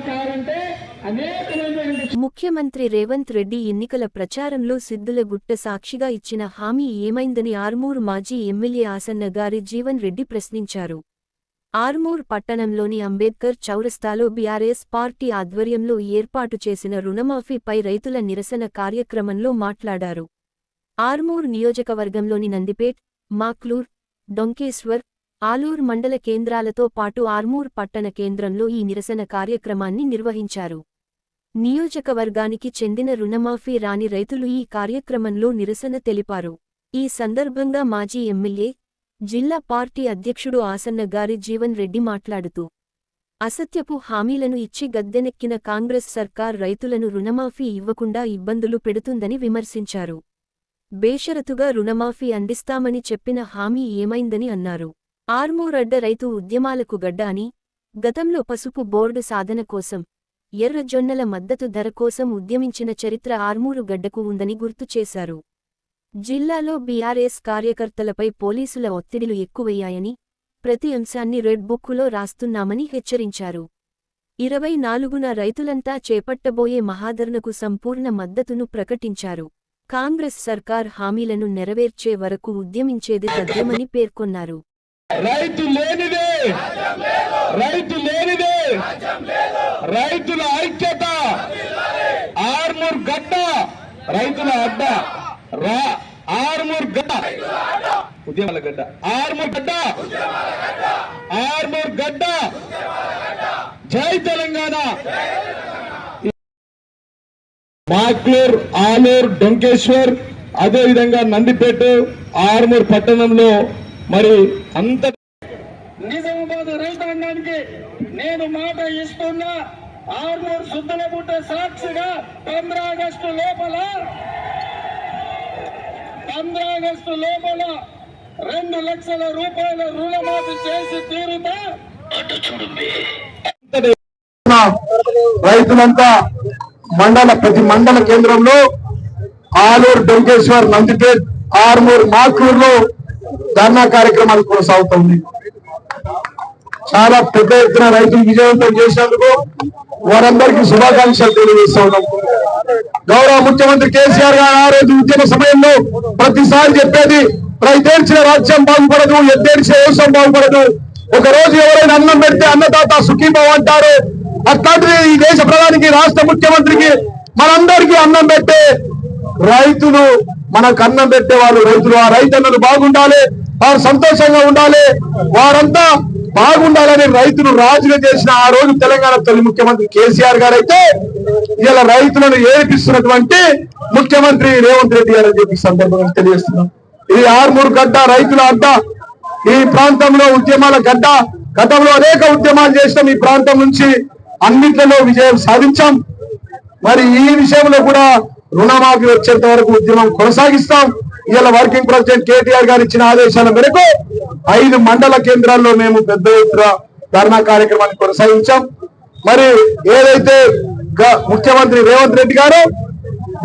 కావాలంటే ముఖ్యమంత్రి రేవంత్ రెడ్డి ఎన్నికల ప్రచారంలో సిద్ధులగుట్ట సాక్షిగా ఇచ్చిన హామీ ఏమైందని ఆర్మూర్ మాజీ ఎమ్మెల్యే ఆసన్న గారి జీవన్ రెడ్డి ప్రశ్నించారు. ఆర్మూర్ పట్టణంలోని అంబేద్కర్ చౌరస్తాలో బీఆర్ఎస్ పార్టీ ఆధ్వర్యంలో ఏర్పాటు చేసిన రుణమాఫీపై రైతుల నిరసన కార్యక్రమంలో మాట్లాడారు. ఆర్మూర్ నియోజకవర్గంలోని నందిపేట్ మాక్లూర్ డొంకేశ్వర్ ఆలూర్ మండల కేంద్రాలతో పాటు ఆర్మూర్ పట్టణ కేంద్రంలో ఈ నిరసన కార్యక్రమాన్ని నిర్వహించారు. నియోజకవర్గానికి చెందిన రుణమాఫీ రాని రైతులు ఈ కార్యక్రమంలో నిరసన తెలిపారు. ఈ సందర్భంగా మాజీ ఎమ్మెల్యే జిల్లా పార్టీ అధ్యక్షుడు ఆసన్నగారి జీవన్ రెడ్డి మాట్లాడుతూ అసత్యపు హామీలను ఇచ్చి గద్దెనెక్కిన కాంగ్రెస్ సర్కార్ రైతులను రుణమాఫీ ఇవ్వకుండా ఇబ్బందులు పెడుతుందని విమర్శించారు. బేషరతుగా రుణమాఫీ అందిస్తామని చెప్పిన హామీ ఏమైందని అన్నారు. ఆర్మూరడ్డ రైతు ఉద్యమాలకు గడ్డ అని గతంలో పసుపు బోర్డు సాధన కోసం ఎర్రజొన్నల మద్దతు ధర కోసం ఉద్యమించిన చరిత్ర ఆర్మూరు గడ్డకు ఉందని గుర్తు చేశారు. జిల్లాలో బీఆర్ఎస్ కార్యకర్తలపై పోలీసుల ఒత్తిడిలు ఎక్కువయ్యాయని ప్రతి అంశాన్ని రెడ్ బుక్కులో రాస్తున్నామని హెచ్చరించారు. ఇరవై నాలుగున రైతులంతా చేపట్టబోయే మహాధరణకు సంపూర్ణ మద్దతును ప్రకటించారు. కాంగ్రెస్ సర్కార్ హామీలను నెరవేర్చే వరకు ఉద్యమించేది తథ్యమని పేర్కొన్నారు. రైతు లేనిదే రైతు లేనిదే రైతుల ఐక్యత ఆర్మూర్ గడ్డ రైతుల అడ్డ ఆర్మూర్ గడ్డ ఉద్యమాల గడ్డ ఆర్మూర్ గడ్డ ఆర్మూర్ గడ్డ జై తెలంగాణ. మాక్లూర్ ఆలూర్ డొంకేశ్వర్ అదే విధంగా నందిపేట ఆర్మూర్ పట్టణంలో మరి అంత నిజామాబాద్ రైతాంగానికి నేను మాట ఇస్తున్నా. ఆర్మూర్ శుద్ధల బుట్ట సాక్షిగా పంద్ర ఆగస్టు లోపల పంద్ర ఆగస్టు లోపల రెండు లక్షల రూపాయల రుణమాఫీ చేసి తీరుతా. రైతులంతా మండల ప్రతి మండల కేంద్రంలో ఆలూరు డొంకేశ్వర్ నందిపేట్ ఆర్మూర్ మాకూరులో ధర్నా కార్యక్రమాలు కొనసాగుతుంది. చాలా పెద్ద ఎత్తున రైతులు విజయవంతం చేసినందుకు వారందరికీ శుభాకాంక్షలు తెలియజేస్తా ఉన్నాం. గౌరవ ముఖ్యమంత్రి కేసీఆర్ గారు ఆ రోజు ఉద్యమ సమయంలో ప్రతిసారి చెప్పేది రైతేడ్చిన రాజ్యం బాగుపడదు ఎద్దేడ్చిన వ్యవసాయం బాగుపడదు. ఒక రోజు ఎవరైనా అన్నం పెడితే అన్నదాత సుఖీభావం అంటారు. అట్లాంటిది ఈ దేశ ప్రధానికి రాష్ట్ర ముఖ్యమంత్రికి మనందరికీ అన్నం పెట్టే రైతులు మనకు అన్నం పెట్టే వాళ్ళు రైతులు. ఆ రైతన్నలు బాగుండాలి. వారు సంతోషంగా ఉండాలి. వారంతా బాగుండాలని రైతులు రాజుగా చేసిన ఆ రోజు తెలంగాణ తొలి ముఖ్యమంత్రి కేసీఆర్ గారు అయితే ఇలా రైతులను ఏడిపిస్తున్నటువంటి ముఖ్యమంత్రి రేవంత్ రెడ్డి గారు అని చెప్పి సందర్భంగా తెలియజేస్తున్నాం. ఇది ఆర్మూరు గడ్డ రైతుల అడ్డ ఈ ప్రాంతంలో ఉద్యమాల గడ్డ గతంలో అనేక ఉద్యమాలు చేసినాం. ఈ ప్రాంతం నుంచి అన్నిట్లలో విజయం సాధించాం. మరి ఈ విషయంలో కూడా రుణమాఫీ వచ్చేంత వరకు ఉద్యమం కొనసాగిస్తాం. ఇలా వర్కింగ్ ప్రెసిడెంట్ కేటీఆర్ గారు ఇచ్చిన ఆదేశాల మేరకు ఐదు మండల కేంద్రాల్లో మేము పెద్ద ఎత్తున ధర్నా కార్యక్రమాన్ని కొనసాగించాం. మరి ఏదైతే ముఖ్యమంత్రి రేవంత్ రెడ్డి గారు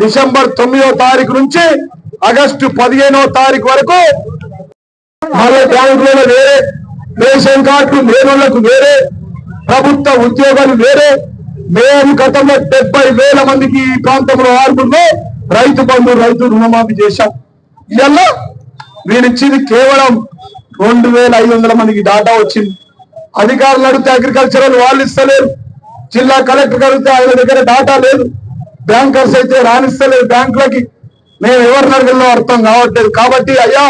డిసెంబర్ తొమ్మిదో తారీఖు నుంచి ఆగస్టు పదిహేనో తారీఖు వరకు మరో బ్యాంకులలో వేరే రేషన్ కార్డులు లేనులకు వేరే ప్రభుత్వ ఉద్యోగాలు వేరే మేము గతంలో డెబ్బై వేల మందికి ఈ ప్రాంతంలో ఆరుగురులో రైతు బంధు రైతు రుణమాఫీ చేశాం. ఇగ నేను ఇచ్చింది కేవలం రెండు వేల ఐదు వందల మందికి డాటా వచ్చింది. అధికారులు అడిగితే అగ్రికల్చరల్ వాళ్ళు ఇస్తలేరు. జిల్లా కలెక్టర్ అడిగితే ఆయన దగ్గర డాటా లేదు. బ్యాంకర్స్ అయితే రాణిస్తలేదు బ్యాంకులకి. మేము ఎవరిని అడగల్లో అర్థం కావట్లేదు. కాబట్టి అయ్యా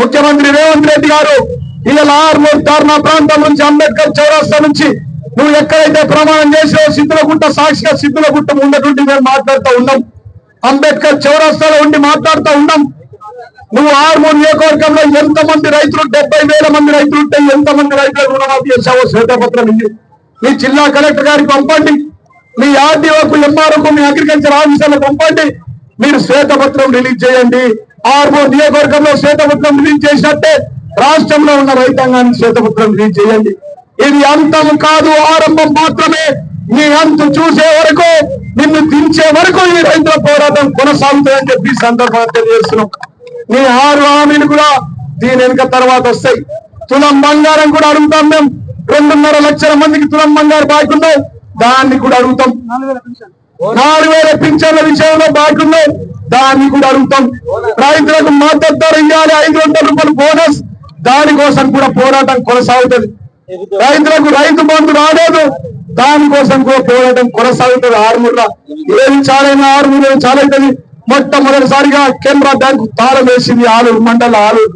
ముఖ్యమంత్రి రేవంత్ రెడ్డి గారు ఇలా ఆర్మూర్ ధర్నా ప్రాంతం నుంచి అంబేద్కర్ చౌరాస్తా నుంచి నువ్వు ఎక్కడైతే ప్రమాణం చేసావో సిద్ధులగుట్ట సాక్షిగా సిద్ధులగుట్ట ఉన్నటువంటి మేము మాట్లాడుతూ ఉన్నాం. అంబేద్కర్ చౌరాస్తాలో ఉండి మాట్లాడుతూ ఉన్నాం. నువ్వు ఆర్మూర్ నియోజకవర్గంలో ఎంత మంది రైతులు డెబ్బై వేల మంది రైతులు ఉంటే ఎంత మంది రైతులు రుణమాఫీ చేశావో శ్వేతపత్రం ఉంది మీ జిల్లా కలెక్టర్ గారికి పంపండి. మీ ఆర్డీఓకు ఎంఆర్ఓకు మీ అగ్రికల్చర్ ఆఫీసర్లకు పంపండి. మీరు శ్వేతపత్రం రిలీజ్ చేయండి. ఆర్మూర్ నియోజకవర్గంలో శ్వేతపత్రం రిలీజ్ చేసినట్టే రాష్ట్రంలో ఉన్న రైతాంగానికి శ్వేతపత్రం రిలీజ్ చేయండి. ఇది అంతం కాదు ఆరంభం మాత్రమే. నీ అంతు చూసే వరకు నిన్ను దించే వరకు ఈ రైతుల పోరాటం కొనసాగుతుందని చెప్పి సందర్భంగా తెలియజేస్తున్నాం. నీ ఆరు హామీలు కూడా దీని వెనుక తర్వాత వస్తాయి. తులం బంగారం కూడా అడుగుతాం మేము. రెండున్నర లక్షల మందికి తులం బంగారు బాగున్నాం దాన్ని కూడా అడుగుతాం. నాలుగు వేల పింఛన్ల విషయంలో బాగున్నాయి దాన్ని కూడా అడుగుతాం. రైతులకు మద్దతు ధర ఇవ్వాలి. ఐదు వందల రూపాయలు బోనస్. దానికోసం కూడా పోరాటం కొనసాగుతుంది. రైతులకు రైతు బంధు రాలేదు. దానికోసం కూడా పోరాటం కొనసాగుతుంది. ఆరుమూరులో. ఏది చాలైనా ఆరుమూరు చాలైతుంది. మొట్టమొదటిసారిగా కెనరా బ్యాంకు తాళం వేసింది ఆలూరు మండల ఆలూరు